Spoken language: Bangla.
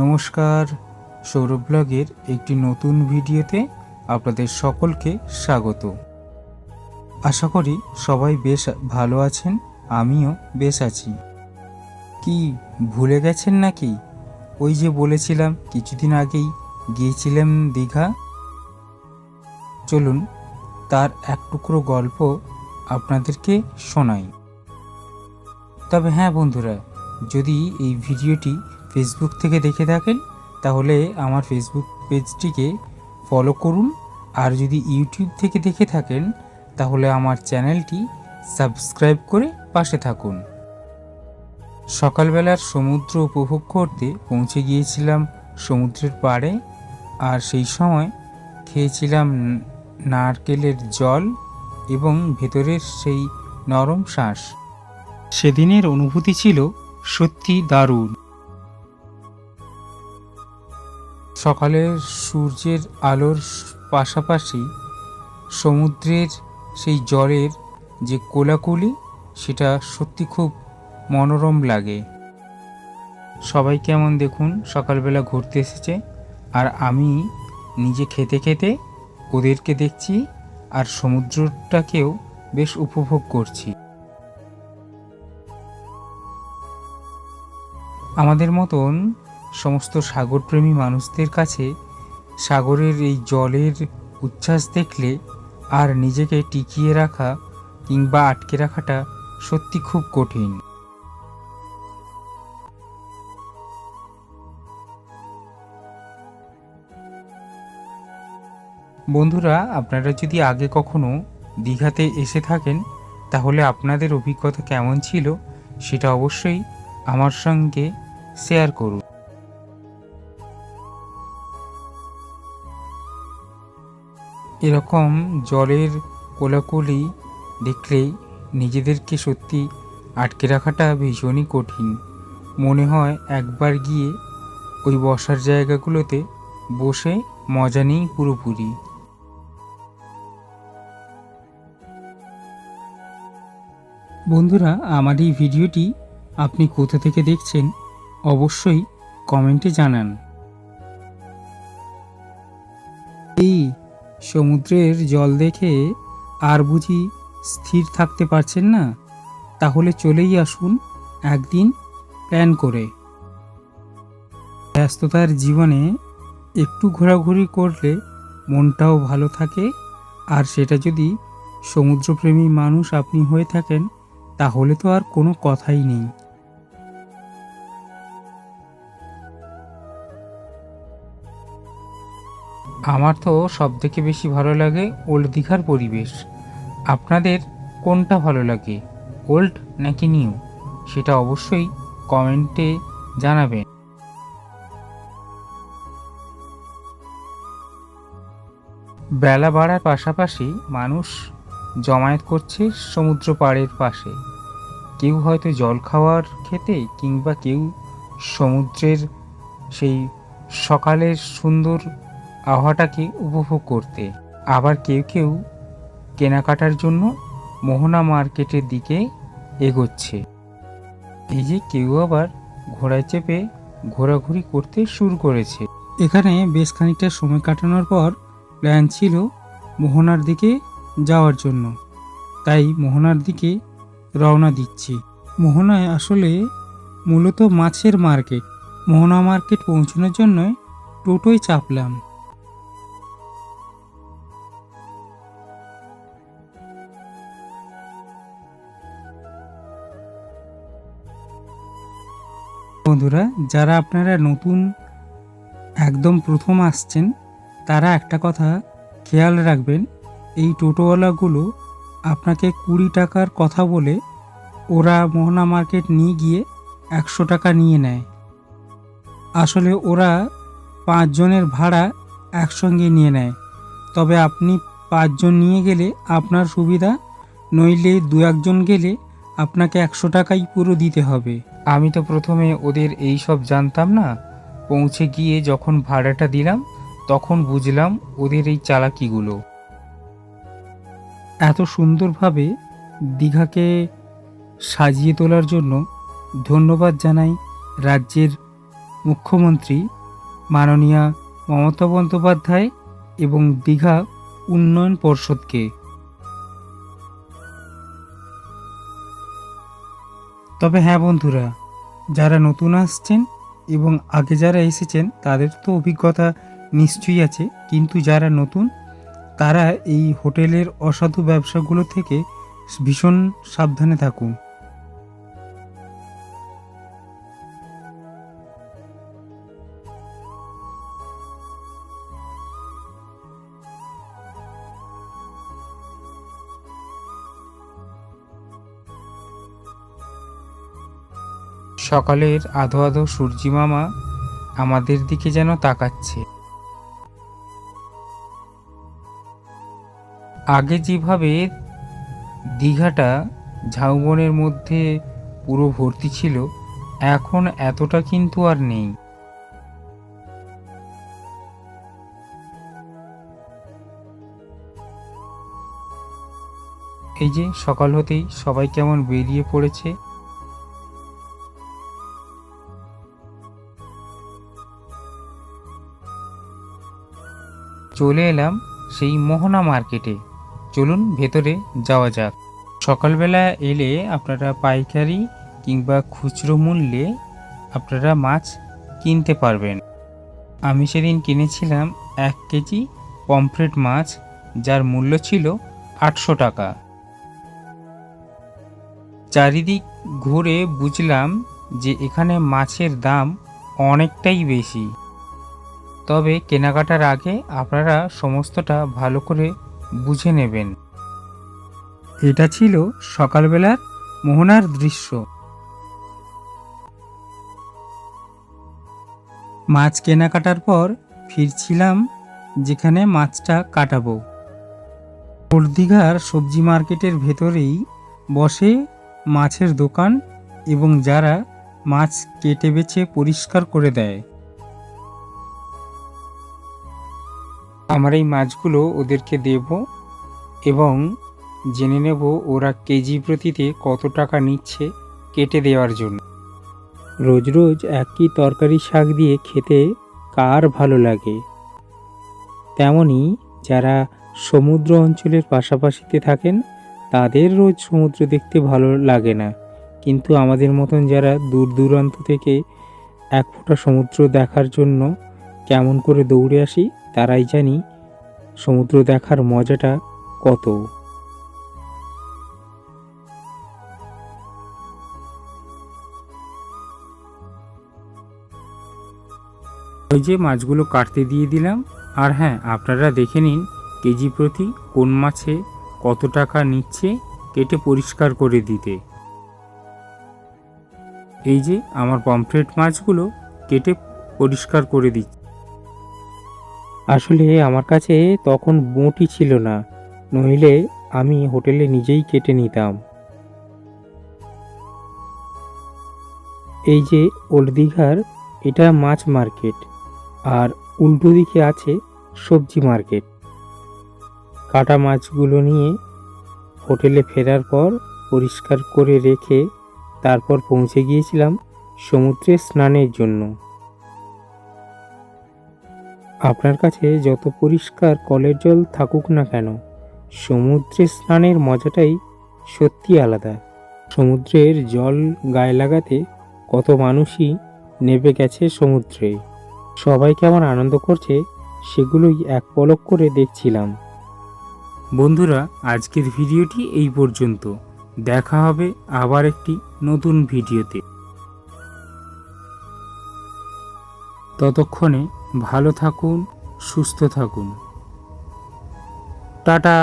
নমস্কার, সৌরভ ব্লগের একটি নতুন ভিডিওতে আপনাদের সকলকে স্বাগত। আশা করি সবাই বেশ ভালো আছেন, আমিও বেশ আছি। কি, ভুলে গেছেন নাকি? ওই যে বলেছিলাম, কিছুদিন আগেই গিয়েছিলাম দীঘা। চলুন, তার এক টুকরো গল্প আপনাদেরকে শোনাই। তবে হ্যাঁ বন্ধুরা, যদি এই ভিডিওটি ফেসবুক থেকে দেখে থাকেন, তাহলে আমার ফেসবুক পেজটিকে ফলো করুন। আর যদি ইউটিউব থেকে দেখে থাকেন, তাহলে আমার চ্যানেলটি সাবস্ক্রাইব করে পাশে থাকুন। সকালবেলার সমুদ্র উপভোগ করতে পৌঁছে গিয়েছিলাম সমুদ্রের পাড়ে, আর সেই সময় খেয়েছিলাম নারকেলের জল এবং ভেতরের সেই নরম শ্বাস। সেদিনের অনুভূতি ছিল সত্যি দারুণ। সকালের সূর্যের আলোর পাশাপাশি সমুদ্রের সেই জলের যে কোলাকুলি, সেটা সত্যি খুব মনোরম লাগে। সবাই কেমন দেখুন? সকালবেলা ঘুরতে এসেছে। আর আমি নিজে খেতে খেতে ওদেরকে দেখছি আর সমুদ্রটাকেও বেশ উপভোগ করছি। আমাদের মতন সমস্ত সাগরপ্রেমী মানুষদের কাছে সাগরের এই জলের উচ্ছ্বাস দেখলে আর নিজেকে টিকিয়ে রাখা কিংবা আটকে রাখাটা সত্যি খুব কঠিন। বন্ধুরা, আপনারা যদি আগে কখনো দীঘাতে এসে থাকেন, তাহলে আপনাদের অভিজ্ঞতা কেমন ছিল সেটা অবশ্যই আমার সঙ্গে শেয়ার করুন। এরকম জলের কোলাকুলি দেখলেই নিজেদেরকে সত্যি আটকে রাখাটা ভীষণই কঠিন। মনে হয় একবার গিয়ে ওই বসার জায়গাগুলোতে বসে মজা নেই পুরোপুরি। বন্ধুরা, আমার এই ভিডিওটি আপনি কোথা থেকে দেখছেন অবশ্যই কমেন্টে জানান। এই সমুদ্রের জল দেখে আর বুঝি স্থির থাকতে পারছেন না। তাহলে চলেই আসুন একদিন প্ল্যান করে। ব্যস্ততার জীবনে একটু ঘোরাঘুরি করলে মনটাও ভালো থাকে। আর সেটা যদি সমুদ্রপ্রেমী মানুষ আপনি হয়ে থাকেন, তাহলে তো আর কোনো কথাই নেই। আমার তো সব থেকে বেশি ভালো লাগে ওল্ড দীঘার পরিবেশ। আপনাদের কোনটা ভালো লাগে, ওল্ড নাকি নিউ? সেটা অবশ্যই কমেন্টে জানাবেন। বেলা বাড়ার পাশাপাশি মানুষ জমায়েত করছে সমুদ্র পাড়ের পাশে। কেউ হয়তো জল খাওয়ার খেতে কিংবা কেউ সমুদ্রের সেই সকালের সুন্দর আবহাওয়াটাকে উপভোগ করতে। আবার কেউ কেউ কেনাকাটার জন্য মোহনা মার্কেটের দিকে এগোচ্ছে। এই যে কেউ আবার ঘোড়ায় চেপে ঘোরাঘুরি করতে শুরু করেছে। এখানে বেশ খানিকটা সময় কাটানোর পর প্ল্যান ছিল মোহনার দিকে যাওয়ার জন্য। তাই মোহনার দিকে রওনা দিচ্ছি। মোহনায় আসলে মূলত মাছের মার্কেট। মোহনা মার্কেট পৌঁছানোর জন্য টোটোয় চাপলাম। বন্ধুরা, যারা আপনারা নতুন একদম প্রথম আসছেন, তারা একটা কথা খেয়াল রাখবেন, এই টোটোওয়ালাগুলো আপনাকে কুড়ি টাকার কথা বলে ওরা মোহনা মার্কেট নিয়ে গিয়ে একশো টাকা নিয়ে নেয়। আসলে ওরা পাঁচজনের ভাড়া একসঙ্গে নিয়ে নেয়। তবে আপনি পাঁচজন নিয়ে গেলে আপনার সুবিধা, নইলে দু একজন গেলে আপনাকে একশো টাকাই পুরো দিতে হবে। আমি তো প্রথমে ওদের এই সব জানতাম না। পৌঁছে গিয়ে যখন ভাড়াটা দিলাম, তখন বুঝলাম ওদের এই চালাকিগুলো। এত সুন্দরভাবে দীঘাকে সাজিয়ে তোলার জন্য ধন্যবাদ জানাই রাজ্যের মুখ্যমন্ত্রী মাননীয়া মমতা বন্দ্যোপাধ্যায় এবং দীঘা উন্নয়ন পর্ষদকে। তবে হ্যাঁ বন্ধুরা, যারা নতুন আসছেন এবং আগে যারা এসেছেন, তাদের তো অভিজ্ঞতা নিশ্চয়ই আছে। কিন্তু যারা নতুন, তারা এই হোটেলের অসাধু ব্যবসাগুলো থেকে ভীষণ সাবধানে থাকুন। সকালের আধো আধো সূর্যি মামা আমাদের দিকে যেন তাকাচ্ছে। আগে যেভাবে দীঘাটা ঝাউবনের মধ্যে পুরো ভর্তি ছিল, এখন এতটা কিন্তু আর নেই। এই যে সকাল হতেই সবাই কেমন বেরিয়ে পড়েছে চলে এলাম সেই মোহনা মার্কেটে। চলুন ভেতরে যাওয়া যাক। সকালবেলা এলে আপনারা পাইকারি কিংবা খুচরো মূল্যে আপনারা মাছ কিনতে পারবেন। আমি সেদিন কিনেছিলাম এক কেজি পমফ্রেট মাছ, যার মূল্য ছিল আটশো টাকা। চারিদিক ঘুরে বুঝলাম যে এখানে মাছের দাম অনেকটাই বেশি। তবে কেনাকাটার আগে আপনারা সমস্তটা ভালো করে বুঝে নেবেন। এটা ছিল সকালবেলার মোহনার দৃশ্য। মাছ কেনাকাটার পর ফিরছিলাম যেখানে মাছটা কাটাবো। দীঘার সবজি মার্কেটের ভেতরেই বসে মাছের দোকান এবং যারা মাছ কেটে বেছে পরিষ্কার করে দেয়। আমার এই মাছগুলো ওদেরকে দেব এবং জেনে নেব ওরা কেজি প্রতিতে কত টাকা নিচ্ছে কেটে দেওয়ার জন্য। রোজ রোজ একই তরকারি শাক দিয়ে খেতে কার ভালো লাগে? তেমনি যারা সমুদ্র অঞ্চলের পাশাপাশিতে থাকেন, তাদের রোজ সমুদ্র দেখতে ভালো লাগে না। কিন্তু আমাদের মতন যারা দূর দূরান্ত থেকে এক ফোঁটা সমুদ্র দেখার জন্য কেমন করে দৌড়ে আসি? তারাই জানি সমুদ্র দেখার মজাটা কত। ওই যে মাছগুলো কাটতে দিয়ে দিলাম, আর হ্যাঁ আপনারা দেখে নিন কেজি প্রতি কোন মাছে কত টাকা নিচ্ছে কেটে পরিষ্কার করে দিতে। এই যে আমার পমফ্রেট মাছগুলো কেটে পরিষ্কার করে দিচ্ছে। আসলে আমার কাছে তখন বঁটি ছিল না, নইলে আমি হোটেলে নিজেই কেটে নিতাম। এই যে ওল্ড দীঘার, এটা মাছ মার্কেট, আর উল্টো দিকে আছে সবজি মার্কেট। কাটা মাছগুলো নিয়ে হোটেলে ফেরার পর পরিষ্কার করে রেখে তারপর পৌঁছে গিয়েছিলাম সমুদ্রে স্নানের জন্য। আপনার কাছে যত পরিষ্কার কলের জল থাকুক না কেন, সমুদ্রে স্নানের মজাটাই সত্যি আলাদা। সমুদ্রের জল গায়ে লাগাতে কত মানুষই নেবে গেছে সমুদ্রে। সবাই কেমন আনন্দ করছে সেগুলোই এক পলক করে দেখছিলাম। বন্ধুরা, আজকের ভিডিওটি এই পর্যন্ত। দেখা হবে আবার একটি নতুন ভিডিওতে। ততক্ষণে ভালো থাকুন সুস্থ থাকুন। টাটা।